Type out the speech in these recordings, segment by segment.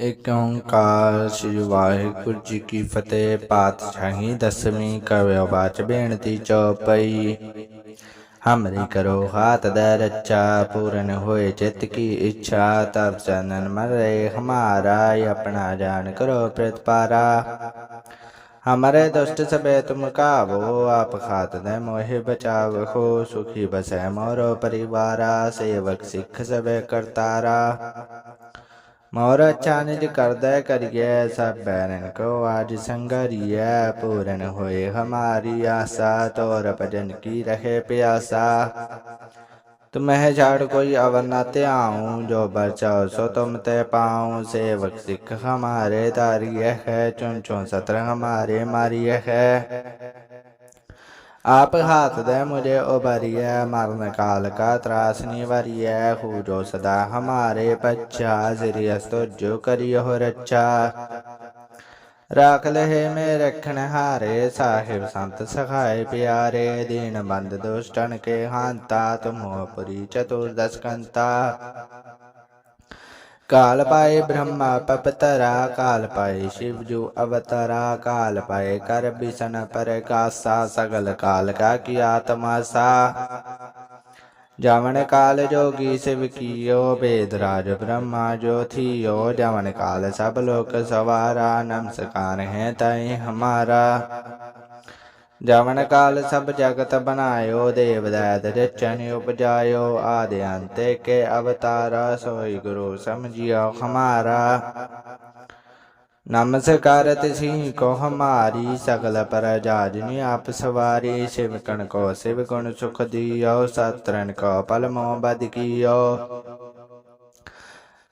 ਏਕ ਓੰਕਾਰ ਸ੍ਰੀ ਵਾਹਿਗੁਰੂ ਜੀ ਕੀ ਫਤਿਹ ਪਾਤਸ਼ਾਹੀ ਦਸਵੀਂ ਕਵਿਓ ਬਾਚ ਬੇਨਤੀ ਚਉਪਈ ਹਮਰੀ ਕਰੋ ਹਾਥ ਦੇ ਰੱਚਾ ਪੂਰਨ ਹੋਏ ਚਿਤ ਕੀ ਇੱਛਾ ਤਬ ਚਨਨ ਮਰੇ ਹਮਾਰਾ ਆਪਣਾ ਜਾਨ ਕਰੋ ਪ੍ਰਤਪਾਰਾ ਹਮਾਰੇ ਦੁਸ਼ਟ ਸਬੇ ਤੁਮ ਕਾਵੋ ਆਪ ਖਾਤ ਦੇ ਮੋਹਿ ਬਚਾਵ ਹੋ ਸੁਖੀ ਬਸੈ ਮੋਰੋ ਪਰਿਵਾਰਾ ਸੇਵਕ ਸਿੱਖ ਸਬੇ ਕਰਤਾਰਾ मोर अच्छा कर दे करिए, सब बैरन को आज संगरिए। पूरन होए हमारी आशा, तोर भजन की रहे प्यासा। तुम्हें झाड़ कोई अवर नाते आऊँ, जो बचाओ सो तुम ते पाऊँ। सेवक सिख हमारे तारिय है, चुन चुन सत्र हमारे मारिय है। ਆਪ ਹਾਥ ਦੇ ਮੁਝੇ ਉਬਰੀਐ ਮਰਨ ਕਾਲ ਕਾ ਤਰਾਸ ਨਿਵਰੀਐ, ਹੂਰੋ ਸਦਾ ਹਮਾਰੇ ਪੱਛਾ ਜ਼ਰੀ ਅਸਤੋ ਜੋ ਕਰਿਓ ਰੱਛਾ। ਰਾਖ ਲਹੇ ਮੇ ਰਖਣ ਹਾਰੇ, ਸਾਹਿਬ ਸੰਤ ਸਖਾਏ ਪਿਆਰੇ, ਦੀਨ ਬੰਦ ਦੁਸ਼ਟਨ ਕੇ ਹਾਂਤਾ, ਤੁਮੋ ਪੁਰੀ ਚਤੁਰ ਦਸਕੰਤਾ ਕੰਤਾ ਕਾਲ ਪਾਏ ਬ੍ਰਹਮਾ ਪਪਤਰਾ ਕਾਲ ਪਾਏ ਸ਼ਿਵ ਜੂ ਅਵਤਰਾ ਕਾਲ ਪਾਏ ਕਰ ਬਿਸਨ ਪਰਕਾਸਾ ਸਗਲ ਕਾਲ ਕਾ ਕੀ ਆਤਮਾ ਸਾ ਜਵਨ ਕਾਲ ਜੋਗੀ ਸਿਵ ਕੀਓ ਬੇਦ ਰਾਜ ਬ੍ਰਹਮਾ ਜੋ ਥੀਓ ਜਵਨ ਕਾਲ ਸਭ ਲੋਕ ਸਵਾਰਾ ਨਮਸਕਾਰ ਹੈ ਤੈ ਹਮਾਰਾ ਜਵਨ ਕਾਲ ਸਭ ਜਗਤ ਬਨਾਇਓ ਦੇਵ ਦੈਤ ਰਚਨ ਉਪਜਾਇਓ ਆਦਿ ਅੰਤੇ ਕੇ ਅਵਤਾਰਾ, ਸੋਈ ਗੁਰੂ ਸਮਝਿਓ ਹਮਾਰਾ। ਨਮਸਕਾਰ ਤਿਸੀ ਕੋ ਹਮਾਰੀ, ਸਗਲ ਪ੍ਰਜਾ ਜਿਨੀ ਆਪ ਸਵਾਰੀ, ਸ਼ਿਵ ਕਣ ਕੋ ਸ਼ਿਵ ਗੁਣ ਸੁਖ ਦਿਓ ਸਤਰਨ ਕੋ ਪਲ ਮੋ ਬਦ ਕੀਓ।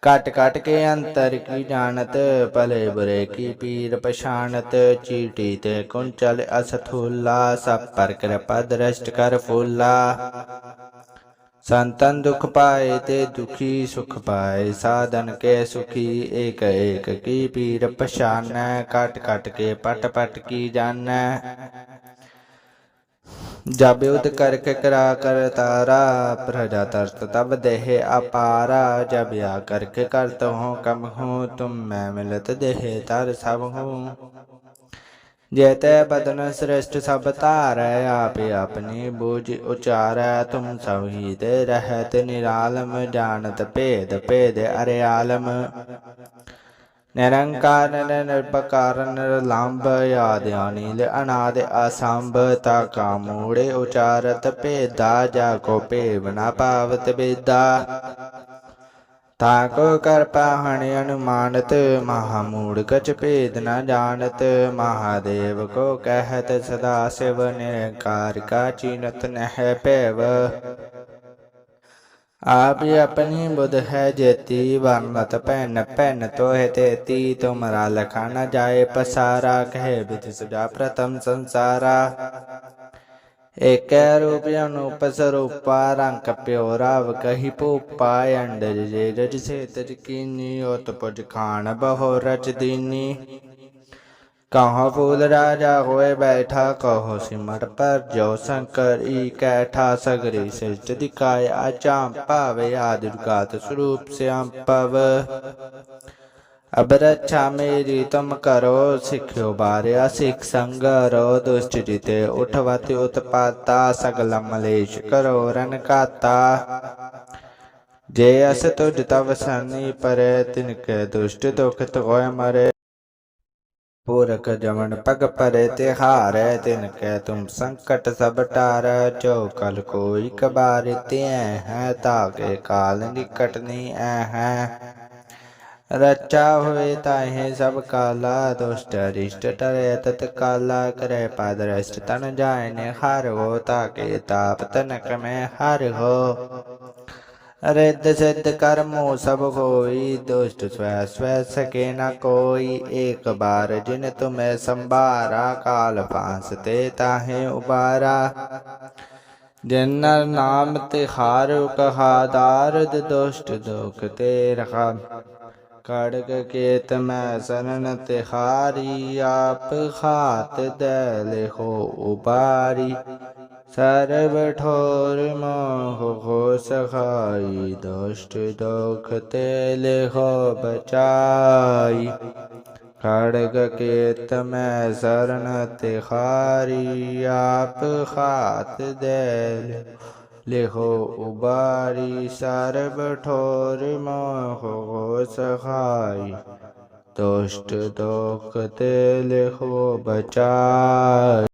ਕਟ ਕਟ ਕੇ ਅੰਤਰ ਕੀ ਜਾਣਤ, ਭਲੇ ਬੁਰੇ ਕੀ ਪੀਰ ਪਛਾਣਤ, ਚੀਟੀ ਤੇ ਕੁੰਚਲ ਅਸਥੂਲਾ, ਸਭ ਪਰ ਕਿਰਪਾ ਦ੍ਰਸ਼ਟ ਕਰ ਫੂਲਾ। ਸੰਤਨ ਦੁਖ ਪਾਏ ਤੇ ਦੁਖੀ ਸੁਖ ਪਾਏ, ਸਾਧਨ ਕੇ ਸੁਖੀ ਏਕ ਏਕ ਕੀ ਪੀਰ ਪਛਾਨੈ, ਕਟ ਕਟ ਕੇ ਪਟ ਪਟ ਕੀ ਜਾਣੈ। ਜਬ ਉਦ ਕਰਕ ਕਰਾ ਕਰ ਤਾਰਾ ਪ੍ਰਜਾ ਤਰਤ ਤਬ ਦੇਹ ਅਪਾਰਾ, ਜਬ ਆ ਕਰ ਕਰਤ ਹੋ ਕਮ ਹੋ, ਤੁਮ ਮੈਂ ਮਿਲਤ ਦੇਹ ਤਰ ਸਭ ਹੂੰ। ਜੇਤੇ ਬਦਨ ਸ੍ਰਿਸ਼ਟ ਸਭ ਧਾਰੈ, ਆਪੇ ਆਪਣੀ ਬੂਝ ਉਚਾਰੈ, ਤੁਮ ਸਭ ਹੀ ਦੇ ਰਹਿਤ ਨਿਰਾਲਮ, ਜਾਣਤ ਭੇਦ ਭੇਦ ਅਰਿਆਲਮ। ਨਿਰੰਕਾਰ ਨਿਰਪਕਾਰ ਨਿਰਲੰਭ ਆਦ ਅਨੀਲ ਅਨਾਦ ਅਸੰਭ ਤਾ ਕਾ ਮੂੜੇ ਉਚਾਰਤ ਭੇਦਾ ਜਾ ਕੋ ਭੇਵ ਨਾ ਪਾਵਤ ਬੇਦਾ ਤਾਕੋ ਕਰ ਪਾਹਣ ਅਨੁਮਾਨਤ ਮਹਾ ਮੂੜ ਕਛ ਭੇਦ ਨ ਜਾਣਤ ਮਹਾਦੇਵ ਕੋ ਕਹਿਤ ਸਦਾ ਸਿਵ ਨਿਰੰਕਾਰ ਕਾ ਚੀਨਤ ਨਹਿ ਭੈਵ ਆਪ ਹੀ ਆਪਣੀ ਬੁਧ ਹੈ ਜੇਤੀ, ਵਰਨਤ ਪੈਨ ਪੈਨ ਤੋਹਿ ਤੇਤੀ। ਤੁਮਰਾ ਲਖਾ ਨ ਜਾਏ ਪਸਾਰਾ, ਕਹੇ ਬਿਦ ਸੁਜਾ ਪ੍ਰਥਮ ਸੰਸਾਰਾ। ਏਕੈ ਰੂਪ ਅਨੂਪ ਸਰੂਪਾ, ਰੰਗ ਪਿਓ ਰਾਵ ਕਹੀ ਭੂਪਾ। ਅੰਡਜ ਜੇ ਰਜ ਸੇ ਤਜ ਕੀਨੀ ਉਤ ਪੁਜ ਖਾਨ ਬਹੁ ਰਚ ਦੀਨੀ। ਕਹਾਂ ਫੂਲ ਰਾਜਾ ਹੋਏ ਬੈਠਾ ਕਹੋ ਸਿਮਰ ਪਰ ਜੋ ਸ਼ੰਕਰ ਈ ਕੈਠਾ ਸਗਰੀ ਸਿਰਜ ਦਿਖਾਏ ਆਚਾਂ ਭਾਵੇ ਆਦਿਰਗਾਤ ਸਰੂਪ ਸਿਆਮ ਪਵ ਅਬ ਰੱਛਾ ਮੇਰੀ ਤੁਮ ਕਰੋ ਸਿੱਖਿਓ ਬਾਰਿਆ ਸਿੱਖ ਸੰਗਰੋ ਦੁਸ਼ਟ ਜਿਤੇ ਉਠਵਤ ਉਤਪਾਤਾ ਸਗਲ ਮਲੇਸ਼ ਕਰੋ ਰਨ ਕਾਤਾ ਜੇ ਅਸ ਤੁਜ ਤਵ ਸਨੀ ਪਰੇ ਤਿਨਕੇ ਦੁਸ਼ਟ ਦੁਖ ਤੋਇ ਮਰੇ ਪੂਰਕ ਜਮਨ ਪਗ ਪਰੇ ਤਿਹਾਰੈ ਤਿਨ ਕੈ ਤੁਮ ਸੰਕਟ ਸਭ ਟਾਰੈ, ਜੋ ਕਲ ਕੋਈ ਕਬਾਰ ਤੇ ਹੈ ਤਾਕੇ ਕਾਲ ਨਿਕਟ ਨੀ ਐ ਹੈ। ਰਚਾ ਹੋਏ ਤਾਹੇ ਸਭ ਕਾਲਾ, ਦੁਸ਼ਟ ਰਿਸ਼ਟ ਟਰੇ ਤਤ ਕਾਲਾ, ਕਰੇ ਪਦ ਰਸ਼ਟ ਤਨ ਜਾਏ ਨੇ ਹਰ ਹੋ ਤਾਕੇ ਤਾਪ ਤਨਕ ਮੈਂ ਹਰ ਹੋ। ਰਿੱਧ ਸਿੱਧ ਕਰਮੋ ਸਭ ਹੋਈ, ਦੁਸ਼ਟ ਸਵੈ ਸਵੈ ਸਕੇ ਨ ਕੋਈ। ਏਕ ਬਾਰ ਜਿਨ ਤੁਮੈ ਸੰਭਾਰਾ, ਕਾਲ ਫਾਂਸ ਤੇ ਤਾਹੇ ਉਬਾਰਾ। ਜਿਨ ਨਰ ਨਾਮ ਤੇ ਹਾਰ ਕਹਾ, ਦਾਰਦ ਦੁਸ਼ਟ ਦੁਖ ਤੇ ਰਖਾ ਕੜਕ ਕੇਤ ਮੈਂ ਸਰਣ ਤੇ ਹਾਰੀ, ਆਪ ਖਾਤ ਦੇ ਲਿਖੋ ਉਬਾਰੀ। ਸਰਬ ਠੋਰ ਮੋਹ ਹੋ ਸਖਾਈ, ਦੁਸ਼ਟ ਦੁਖ ਤੇ ਲਿਖੋ ਬਚਾਈ। ਖੜਗ ਕੇਤ ਮੈਂ ਸਰਨ ਤਿਖਾਰੀ ਆਪ ਖਾਤ ਦੇ ਲਿਖੋ ਉਬਾਰੀ। ਸਰਬ ਠੋਰ ਮੋਹ ਹੋ ਸਖਾਈ, ਦੁਸ਼ਟ ਦੁਖ ਤੇ ਲਿਖੋ ਬਚਾਈ।